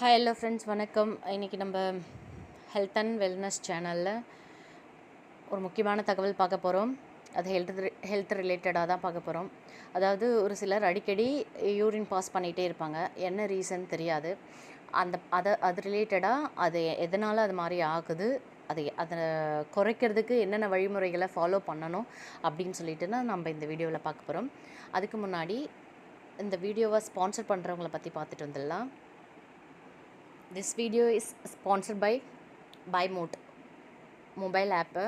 Hi hello friends வணக்கம். இன்றைக்கி நம்ம ஹெல்த் அண்ட் வெல்னஸ் சேனலில் ஒரு முக்கியமான தகவல் பார்க்க போகிறோம் அது ஹெல்த் ஹெல்த் ரிலேட்டடாக தான் பார்க்க போகிறோம் அதாவது ஒரு சிலர் அடிக்கடி யூரின் பாஸ் பண்ணிகிட்டே இருப்பாங்க. என்ன ரீசன் தெரியாது. அந்த அதை அது ரிலேட்டடாக அது எதனால் அது மாதிரி ஆகுது அதை அதை குறைக்கிறதுக்கு என்னென்ன வழிமுறைகளை ஃபாலோ பண்ணணும் அப்படின்னு சொல்லிட்டு தான் நம்ம இந்த வீடியோவில் பார்க்க போகிறோம் அதுக்கு முன்னாடி இந்த வீடியோவை ஸ்பான்சர் பண்ணுறவங்கள பற்றி பார்த்துட்டு வந்துடலாம். This video is sponsored by by mod mobile app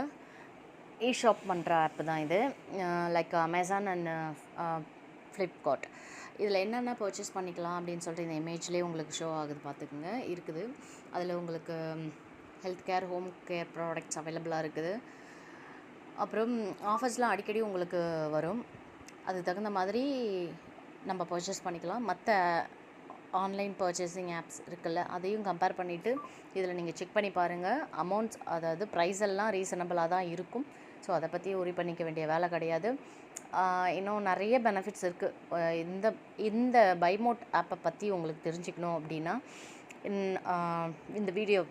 e shop பண்ணுற ஆப்பு தான் இது லைக் அமேசான் அண்ட் ஃப்ளிப்கார்ட் இதில் என்னென்ன பர்ச்சேஸ் பண்ணிக்கலாம் அப்படின்னு சொல்லிட்டு இந்த இமேஜ்லேயே உங்களுக்கு ஷோ ஆகுது பார்த்துக்குங்க. இருக்குது. அதில் உங்களுக்கு health care home care products அவைலபிளாக இருக்குது. அப்புறம் ஆஃபர்ஸ்லாம் அடிக்கடி உங்களுக்கு வரும். அதுக்கு தகுந்த மாதிரி நம்ம பர்ச்சேஸ் பண்ணிக்கலாம். மற்ற ஆன்லைன் பர்ச்சேசிங் ஆப்ஸ் இருக்குல்ல அதையும் கம்பேர் பண்ணிவிட்டு இதில் நீங்கள் செக் பண்ணி பாருங்கள் அமௌண்ட்ஸ் அதாவது ப்ரைஸ் எல்லாம் ரீசனபிளாக தான் இருக்கும். ஸோ அதை பற்றி உரி பண்ணிக்க வேண்டிய வேலை கிடையாது. இன்னும் நிறைய பெனிஃபிட்ஸ் இருக்குது இந்த இந்த பைமோட் ஆப்பை பற்றி உங்களுக்கு தெரிஞ்சுக்கணும் அப்படின்னா இந்த வீடியோ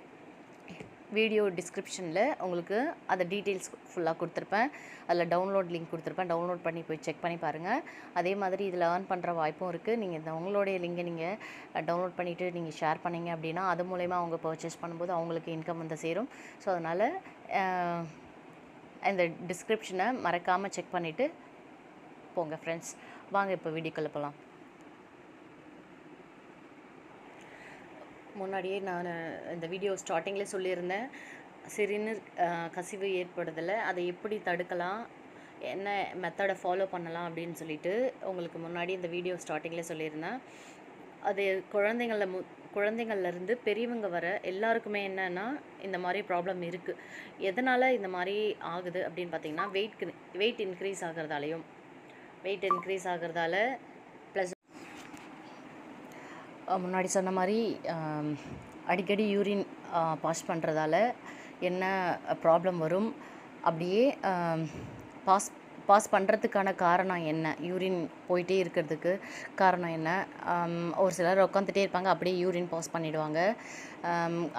வீடியோ டிஸ்கிரிப்ஷனில் உங்களுக்கு அந்த டீட்டெயில்ஸ் ஃபுல்லாக கொடுத்துருப்பேன். அதில் டவுன்லோட் லிங்க் கொடுத்துருப்பேன். டவுன்லோட் பண்ணி போய் செக் பண்ணி பாருங்கள் அதே மாதிரி இதில் ஏர்ன் பண்ணுற வாய்ப்பும் இருக்குது நீங்கள் இந்த உங்களுடைய லிங்கை நீங்கள் டவுன்லோட் பண்ணிவிட்டு நீங்கள் ஷேர் பண்ணிங்க அப்படின்னா அது மூலயமா அவங்க பர்ச்சேஸ் பண்ணும்போது அவங்களுக்கு இன்கம் வந்து சேரும். ஸோ அதனால் இந்த டிஸ்கிரிப்ஷனை மறக்காமல் செக் பண்ணிவிட்டு போங்க ஃப்ரெண்ட்ஸ் வாங்க இப்போ வீடியோக்குள்ளே போகலாம் முன்னாடியே நான் இந்த வீடியோ ஸ்டார்டிங்கில் சொல்லியிருந்தேன். சிறுநீர் கசிவு ஏற்படுதலை அதை எப்படி தடுக்கலாம் என்ன மெத்தடை ஃபாலோ பண்ணலாம் அப்படின்னு சொல்லிட்டு உங்களுக்கு முன்னாடி இந்த வீடியோ ஸ்டார்டிங்கில் சொல்லியிருந்தேன். அது குழந்தைங்களில் மு குழந்தைங்கள்லேருந்து பெரியவங்க வர எல்லாருக்குமே என்னென்னா இந்த மாதிரி ப்ராப்ளம் இருக்குது எதனால் இந்த மாதிரி ஆகுது அப்படின்னு பார்த்தீங்கன்னா வெயிட் வெயிட் இன்க்ரீஸ் ஆகிறதாலையும். வெயிட் இன்க்ரீஸ் ஆகிறதால முன்னாடி சொன்ன மாதிரி அடிக்கடி யூரின் பாஸ் பண்ணுறதால என்ன ப்ராப்ளம் வரும்? அப்படியே பாஸ் பாஸ் பண்ணுறதுக்கான காரணம் என்ன? யூரின் போயிட்டே இருக்கிறதுக்கு காரணம் என்ன? ஒரு சிலர் உட்காந்துட்டே இருப்பாங்க அப்படியே யூரின் பாஸ் பண்ணிவிடுவாங்க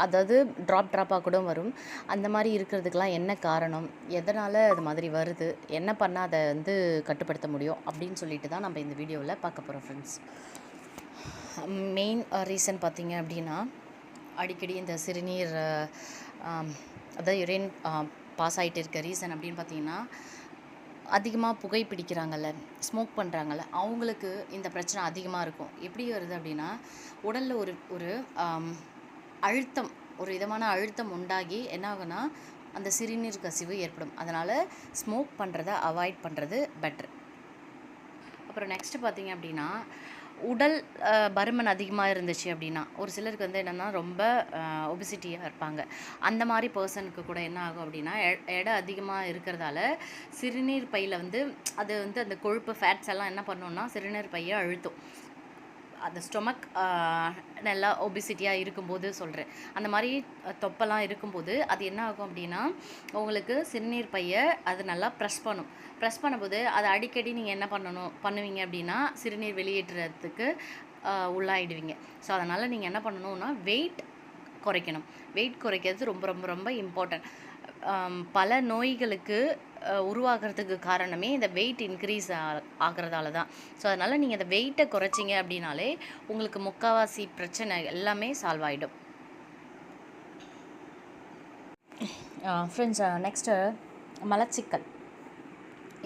அதாவது ட்ராப் ட்ராப்பாக கூட வரும். அந்த மாதிரி இருக்கிறதுக்கெலாம் என்ன காரணம்? எதனால் அது மாதிரி வருது? என்ன பண்ணால் அதை வந்து கட்டுப்படுத்த முடியும்? அப்படின்னு சொல்லிட்டு தான் நம்ம இந்த வீடியோவில் பார்க்க போகிறோம் ஃப்ரெண்ட்ஸ் மெயின் ரீசன் uh, பார்த்தீங்க அப்படின்னா அடிக்கடி இந்த சிறுநீர் அதாவது யுரேன் பாஸ் ஆகிட்டு இருக்க ரீசன் அப்படின்னு பார்த்தீங்கன்னா அதிகமாக புகை பிடிக்கிறாங்கல்ல ஸ்மோக் பண்ணுறாங்கல்ல அவங்களுக்கு இந்த பிரச்சனை அதிகமாக இருக்கும். எப்படி வருது அப்படின்னா உடலில் ஒரு ஒரு அழுத்தம் ஒரு விதமான அழுத்தம் உண்டாகி என்ன ஆகுனா அந்த சிறுநீர் கசிவு ஏற்படும். அதனால் ஸ்மோக் பண்ணுறத அவாய்ட் பண்ணுறது பெட்ரு அப்புறம் நெக்ஸ்ட்டு பார்த்திங்க அப்படின்னா உடல் பருமன் அதிகமாக இருந்துச்சு அப்படின்னா ஒரு சிலருக்கு வந்து என்னென்னா ரொம்ப ஒபிசிட்டியாக இருப்பாங்க. அந்த மாதிரி பர்சனுக்கு கூட என்ன ஆகும் அப்படின்னா எடை அதிகமாக இருக்கிறதால சிறுநீர் பையில் வந்து அது வந்து அந்த கொழுப்பு ஃபேட்ஸ் எல்லாம் என்ன பண்ணுன்னா சிறுநீர் பையை அழுத்தும். அந்த ஸ்டொமக் நல்லா ஒபிசிட்டியாக இருக்கும்போது சொல்கிறேன் அந்த மாதிரி தொப்பெல்லாம் இருக்கும்போது அது என்ன ஆகும் அப்படின்னா உங்களுக்கு சிறுநீர் பையை அது நல்லா ப்ரெஸ் பண்ணும். ப்ரெஸ் பண்ணும்போது அதை அடிக்கடி நீங்கள் என்ன பண்ணணும் பண்ணுவீங்க அப்படின்னா சிறுநீர் வெளியேற்றுறதுக்கு உள்ளாயிடுவீங்க. ஸோ அதனால் நீங்கள் என்ன பண்ணணும்னா வெயிட் குறைக்கணும். வெயிட் குறைக்கிறது ரொம்ப ரொம்ப ரொம்ப இம்பார்ட்டன்ட் பல நோய்களுக்கு உருவாகிறதுக்கு காரணமே இந்த வெயிட் இன்க்ரீஸ் ஆகிறதால தான் ஸோ அதனால் நீங்கள் இந்த வெயிட்டை குறைச்சிங்க அப்படின்னாலே உங்களுக்கு முக்கால்வாசி பிரச்சனை எல்லாமே சால்வ் ஆகிடும் ஃப்ரெண்ட்ஸ் நெக்ஸ்ட்டு மலச்சிக்கல்.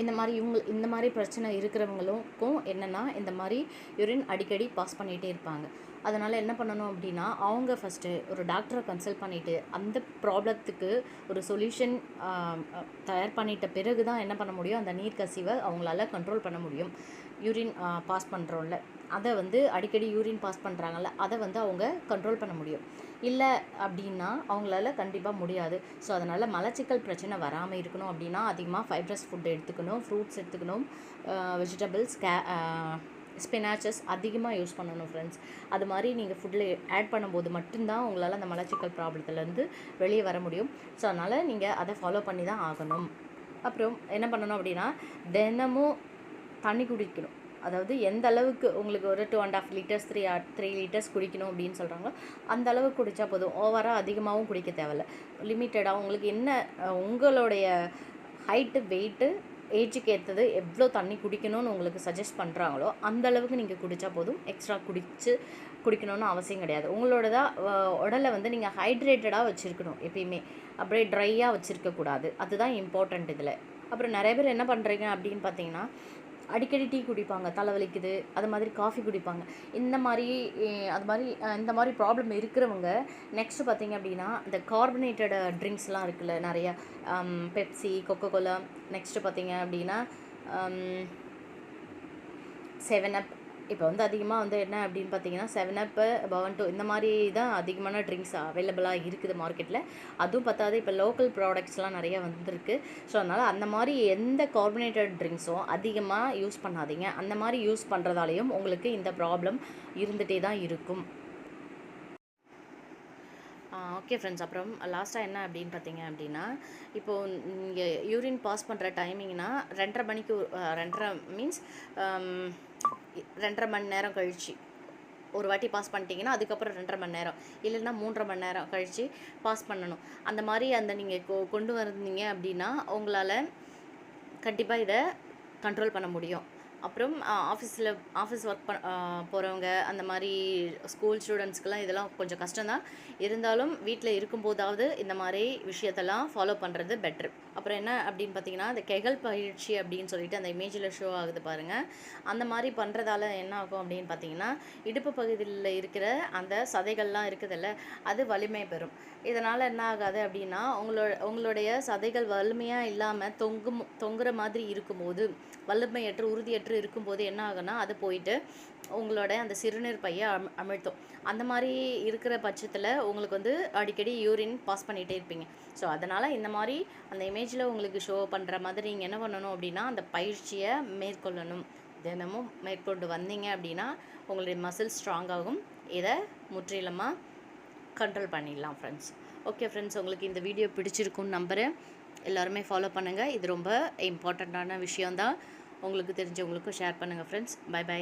இந்த மாதிரி இவங்க இந்த மாதிரி பிரச்சனை இருக்கிறவங்களுக்கும் என்னென்னா இந்த மாதிரி யூரின் அடிக்கடி பாஸ் பண்ணிகிட்டே இருப்பாங்க. அதனால் என்ன பண்ணணும் அப்படின்னா அவங்க ஃபஸ்ட்டு ஒரு டாக்டரை கன்சல்ட் பண்ணிவிட்டு அந்த ப்ராப்ளத்துக்கு ஒரு சொல்யூஷன் தயார் பண்ணிட்ட பிறகு தான் என்ன பண்ண முடியும்? அந்த நீர் கசிவை அவங்களால கண்ட்ரோல் பண்ண முடியும். யூரின் பாஸ் பண்ணுறோம்ல அதை வந்து அடிக்கடி யூரின் பாஸ் பண்ணுறாங்கல்ல அதை வந்து அவங்க கண்ட்ரோல் பண்ண முடியும். இல்லை அப்படின்னா அவங்களால கண்டிப்பாக முடியாது. ஸோ அதனால் மலச்சிக்கல் பிரச்சனை வராமல் இருக்கணும் அப்படின்னா அதிகமாக ஃபைப்ரஸ் ஃபுட் எடுத்துக்கணும் ஃப்ரூட்ஸ் எடுத்துக்கணும் வெஜிடபிள்ஸ் கே ஸ்பினாச்சஸ் அதிகமாக யூஸ் பண்ணணும் ஃப்ரெண்ட்ஸ் அது மாதிரி நீங்கள் ஃபுட்டில் ஆட் பண்ணும்போது மட்டும்தான் உங்களால் அந்த மலச்சிக்கல் ப்ராப்ளத்துலேருந்து வெளியே வர முடியும். ஸோ அதனால் நீங்கள் அதை ஃபாலோ பண்ணி தான் ஆகணும். அப்புறம் என்ன பண்ணணும் அப்படின்னா தினமும் தண்ணி குடிக்கணும். அதாவது எந்த அளவுக்கு உங்களுக்கு ஒரு two and half litres three three litres குடிக்கணும் அப்படின்னு சொல்கிறாங்களோ அந்த அளவுக்கு குடித்தா போதும். ஓவராக அதிகமாகவும் குடிக்க தேவையில்ல. லிமிட்டடாக உங்களுக்கு என்ன உங்களுடைய ஹைட்டு வெயிட்டு ஏஜுக்கு ஏற்றது எவ்வளோ தண்ணி குடிக்கணும்னு உங்களுக்கு சஜஸ்ட் பண்ணுறாங்களோ அந்த அளவுக்கு நீங்கள் குடித்தா போதும். எக்ஸ்ட்ரா குடிச்சு குடிக்கணும்னு அவசியம் கிடையாது. உங்களோட தான் உடலை வந்து நீங்கள் ஹைட்ரேட்டடாக வச்சுருக்கணும் எப்பயுமே. அப்படியே ட்ரையாக வச்சுருக்கக்கூடாது. அதுதான் இம்பார்ட்டண்ட் இதில். அப்புறம் நிறைய பேர் என்ன பண்ணுறீங்க அப்படின்னு பார்த்தீங்கன்னா அடிக்கடி டீ குடிப்பாங்க தலைவலிக்குது அது மாதிரி காஃபி குடிப்பாங்க. இந்த மாதிரி அது மாதிரி இந்த மாதிரி ப்ராப்ளம் இருக்கிறவங்க நெக்ஸ்ட் பார்த்தீங்க அப்படின்னா இந்த கார்பனேட்டட் ட்ரிங்க்ஸ்லாம் இருக்குல்ல நிறைய பெப்சி கொக்கோ கோலா நெக்ஸ்ட்டு பார்த்தீங்க அப்படின்னா செவன் அப் இப்போ வந்து அதிகமாக வந்து என்ன அப்படின்னு பார்த்தீங்கன்னா செவன் அப்பு பவன் டூ இந்த மாதிரி தான் அதிகமான ட்ரிங்க்ஸ் அவைலபிளாக இருக்குது மார்க்கெட்டில் அதுவும் பார்த்தாது இப்போ லோக்கல் ப்ராடக்ட்ஸ்லாம் நிறைய வந்திருக்கு. ஸோ அதனால் அந்த மாதிரி எந்த கார்பனேட்டட் ட்ரிங்க்ஸும் அதிகமாக யூஸ் பண்ணாதீங்க. அந்த மாதிரி யூஸ் பண்ணுறதாலையும் உங்களுக்கு இந்த ப்ராப்ளம் இருந்துகிட்டே தான் இருக்கும். ஓகே ஃப்ரெண்ட்ஸ் அப்புறம் லாஸ்ட்டாக என்ன அப்படின்னு பார்த்தீங்க அப்படின்னா இப்போது நீங்கள் யூரின் பாஸ் பண்ணுற டைமிங்னா ரெண்டரை மணிக்கு ரெண்டரை மீன்ஸ் ரெண்டரை மணி நேரம் கழித்து ஒரு வாட்டி பாஸ் பண்ணிட்டீங்கன்னா அதுக்கப்புறம் ரெண்டரை மணி நேரம். இல்லைன்னா மூன்றரை மணி நேரம் கழித்து பாஸ் பண்ணணும். அந்த மாதிரி அந்த நீங்கள் கொ கொண்டு வந்தீங்க அப்படின்னா உங்களால் கண்டிப்பாக இதை கண்ட்ரோல் பண்ண முடியும். அப்புறம் ஆஃபீஸில் ஆஃபீஸ் ஒர்க் பண் போகிறவங்க அந்த மாதிரி ஸ்கூல் ஸ்டூடெண்ட்ஸ்க்கெலாம் இதெல்லாம் கொஞ்சம் கஷ்டம்தான். இருந்தாலும் வீட்டில் இருக்கும்போதாவது இந்த மாதிரி விஷயத்தெல்லாம் ஃபாலோ பண்ணுறது பெட்ரு அப்புறம் என்ன அப்படின்னு பார்த்தீங்கன்னா இந்த கெகல் பயிற்சி அப்படின்னு சொல்லிட்டு அந்த இமேஜில் ஷோ ஆகுது பாருங்கள் அந்த மாதிரி பண்ணுறதால என்ன ஆகும் அப்படின்னு பார்த்தீங்கன்னா இடுப்பு பகுதியில் இருக்கிற அந்த சதைகள்லாம் இருக்குதுல்ல அது வலிமை பெறும். இதனால் என்ன ஆகாது அப்படின்னா உங்களோட உங்களுடைய சதைகள் வலிமையாக இல்லாமல் தொங்கும் தொங்குற மாதிரி இருக்கும்போது வலிமையற்று உறுதியற்று இருக்கும்போது என்ன ஆகுனா அது போயிட்டு உங்களோட அந்த சிறுநீர் பையை அம் அமிழ்த்தும். அந்த மாதிரி இருக்கிற பட்சத்தில் உங்களுக்கு வந்து அடிக்கடி யூரின் பாஸ் பண்ணிகிட்டே இருப்பீங்க. ஸோ அதனால் இந்த மாதிரி அந்த இமேஜில் உங்களுக்கு ஷோ பண்ணுற மாதிரி நீங்கள் என்ன பண்ணணும் அப்படின்னா அந்த பயிற்சியை மேற்கொள்ளணும். தினமும் மேற்கொண்டு வந்தீங்க அப்படின்னா உங்களுடைய மசில் ஸ்ட்ராங் ஆகும். இதை முற்றிலுமாக கண்ட்ரோல் பண்ணிடலாம் ஃப்ரெண்ட்ஸ் ஓகே ஃப்ரெண்ட்ஸ் உங்களுக்கு இந்த வீடியோ பிடிச்சிருக்குன்னு நம்புகிறேன் எல்லாருமே ஃபாலோ பண்ணுங்கள் இது ரொம்ப இம்பார்ட்டண்ட்டான விஷயந்தான் உங்களுக்கு தெரிஞ்சவங்களுக்கும் ஷேர் பண்ணுங்கள் ஃப்ரெண்ட்ஸ் பை பை